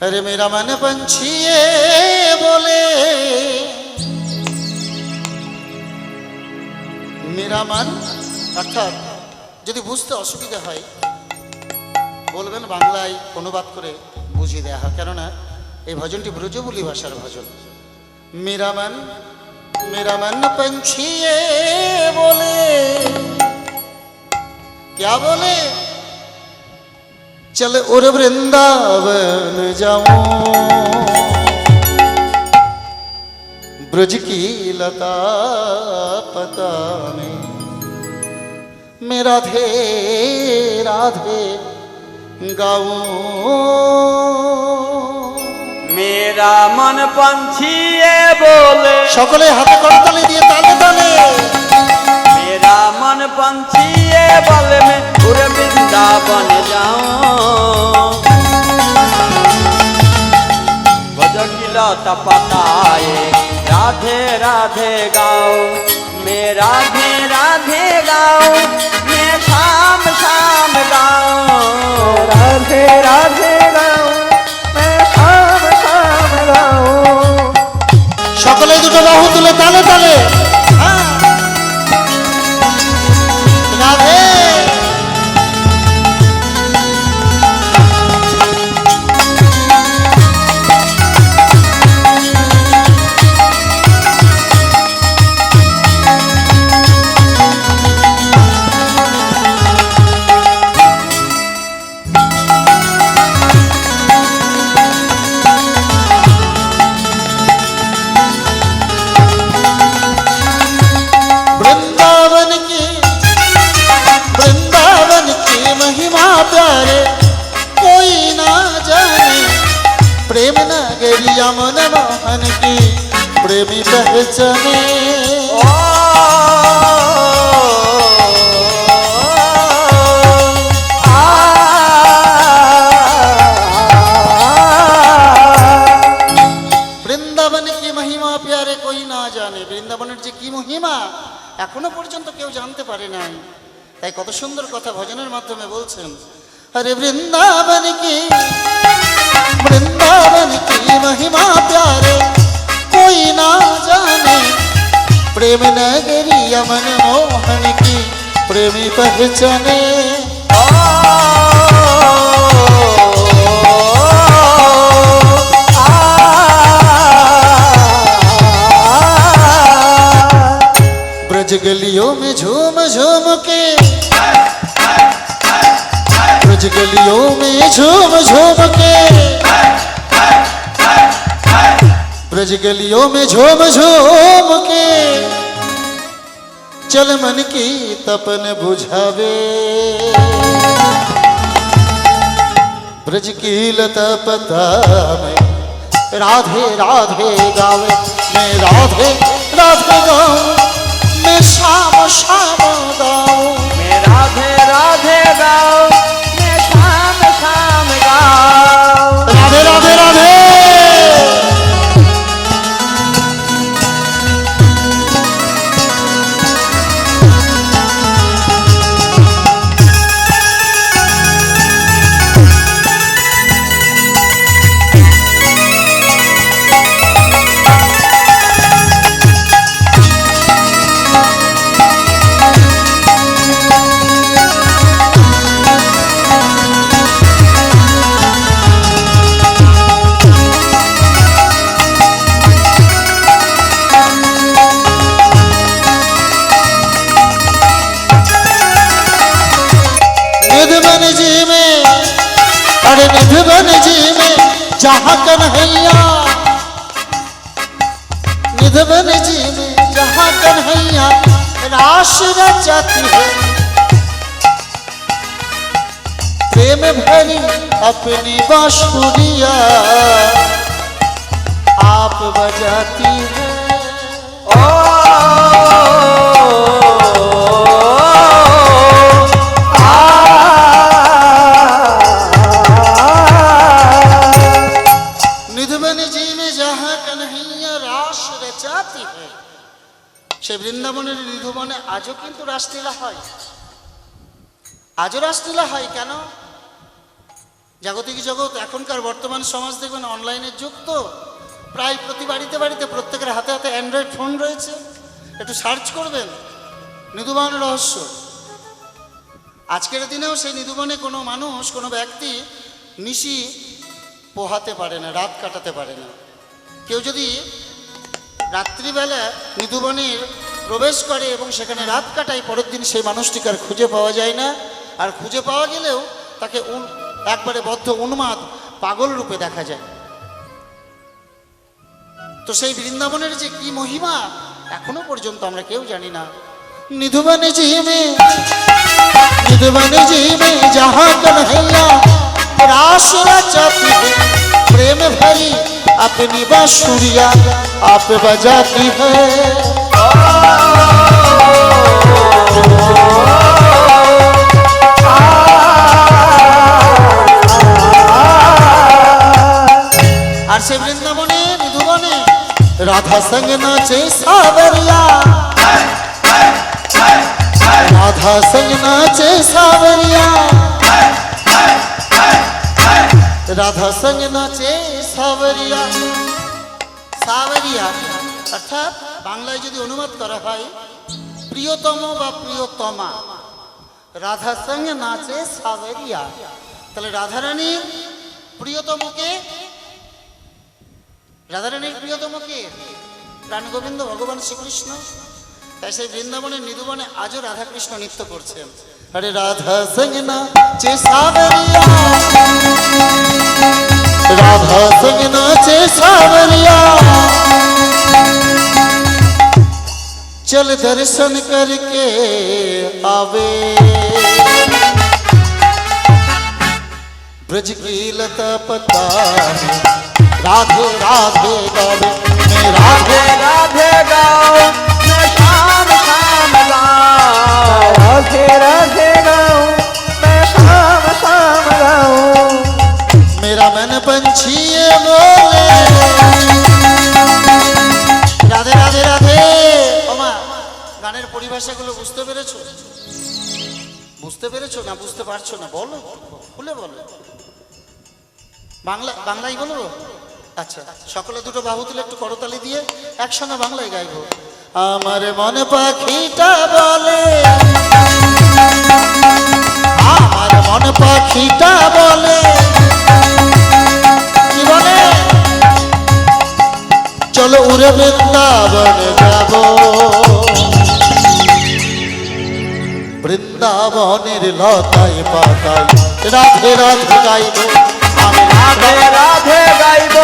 अरे मेरा मन पंछी ये बोले মেরা মান অর্থাৎ যদি বুঝতে অসুবিধা হয় বলবেন বাংলায় অনুবাদ করে বুঝিয়ে দেওয়া হয় কেননা এই ভজনটি ব্রজবুলি ভাষার ভজন মেরা মন মেরা মন पंछी ये बोले क्या बोले चल और वृंदावन जाओ ब्रज की लता पता में मेरा थे राधे गाओ मेरा मन पंछी बोले सकले हाथ करताली दिए ताली राधे राधे गाओ। मैं राधे राधे गाओ। मैं शाम शाम गाओ। राधे राधे মহিমা এখনও পর্যন্ত কেউ জানতে পারে নাই। তাই কত সুন্দর কথা ভজনের মাধ্যমে বলছেন আরে বৃন্দাবন কি বৃন্দাবন কি মহিমা প্যারে कोई ना जाने। प्रेम नगरी अमन मोहन की प्रेमी पहचाने। ब्रज गलियों में झूम झूम के। ब्रज गलियों में झूम झूम के। ब्रज गलियों में झूम झूम के। चल मन की तपन बुझावे। ब्रज की लता पता में राधे राधे गावे। मैं राधे राधे गाऊं। मैं शाम शाम गाऊं। मैं राधे राधे गाओ मैं शाम शाम जहाँ कन्हैया निधवन जी में जहाँ कन्हैया रास रचाती है। प्रेम भरी अपनी बांसुरिया आप बजाती है। রাস রচাতি है সে বৃন্দাবনের নিধবনে আজও কিন্তু রাসলীলা হয়। আজও রাসলীলা হয় কেন? জাগতিক জগৎ এখনকার বর্তমান সমাজ দেখবেন অনলাইনের যুগ তো প্রায় প্রতি বাড়িতে বাড়িতে প্রত্যেকের হাতে হাতে অ্যান্ড্রয়েড ফোন রয়েছে। একটু সার্চ করবেন। নিধুবান রহস্য। আজকের দিনেও সেই নিধুবনে কোনো মানুষ, কোনো ব্যক্তি নিশি পোহাতে পারে না, রাত কাটাতে পারে না। কেউ যদি রাত্রিবেলা মৃদুবনের প্রবেশ করে এবং সেখানে রাত কাটায়, পরের দিন সেই মানুষটিকে আর খুঁজে পাওয়া যায় না। আর খুঁজে পাওয়া গেলেও তাকে একবারে বদ্ধ উন্মাদ পাগল রূপে দেখা যায়। তো সেই বৃন্দাবনের যে কি মহিমা, এখনও পর্যন্ত আমরা কেউ জানি না। নিধুবনে জিমে নিধুবনে জিমে যাহা কনহৈয়া রাস রাচা প্রেম ভরি अपनी बांसुरिया आप बजाती है আর সে বৃন্দাবনে নিধুবনে রাধা সঙ্গ নাচে সাবরিয়া রাধা সঙ্গ নাচে সাবরিয়া রাধা সঙ্গ নাচে সাবরিয়া সাবরিয়া অর্থাৎ বাংলায় যদি অনুবাদ করা হয় প্রিয়তম বা প্রিয়তমা রাধা সঙ্গে নাচে সাবরিয়া তাহলে রাধারানী প্রিয়তমকে রাধারানীর প্রিয়তমকে প্রাণ গোবিন্দ ভগবান শ্রীকৃষ্ণ তাই সেই বৃন্দাবনের নিধুবনে আজও রাধাকৃষ্ণ নৃত্য করছেন আরে রাধা সঙ্গনা চে সাবরিয়া राधा संग नाचे सावरिया। चल दर्शन करके आवे। ब्रज की लता पता राधे राधे गावे। मैं राधे राधे गाओ मैं शाम शाम गाओ राधे राधे मेरा मन पंछी ये बोले রাধে রাধে রাধে ওমা গানের পরিভাষাগুলো বুঝতে পেরেছো বুঝতে পেরেছো না বুঝতে পারছো না বলো খুলে বলো বাংলা বাংলায় বলবো আচ্ছা সকলে দুটো বাহু তুলে একটু করতালি দিয়ে একসঙ্গে বাংলায় গাইবো আমার মন পাখিটা বলে আমার মন পাখিটা বলে চলো উড়ে বৃন্দাবন যাব। বৃন্দাবনের লতাই পাতাই রাধে রাধে গাইব আমি রাধে রাধে গাইব।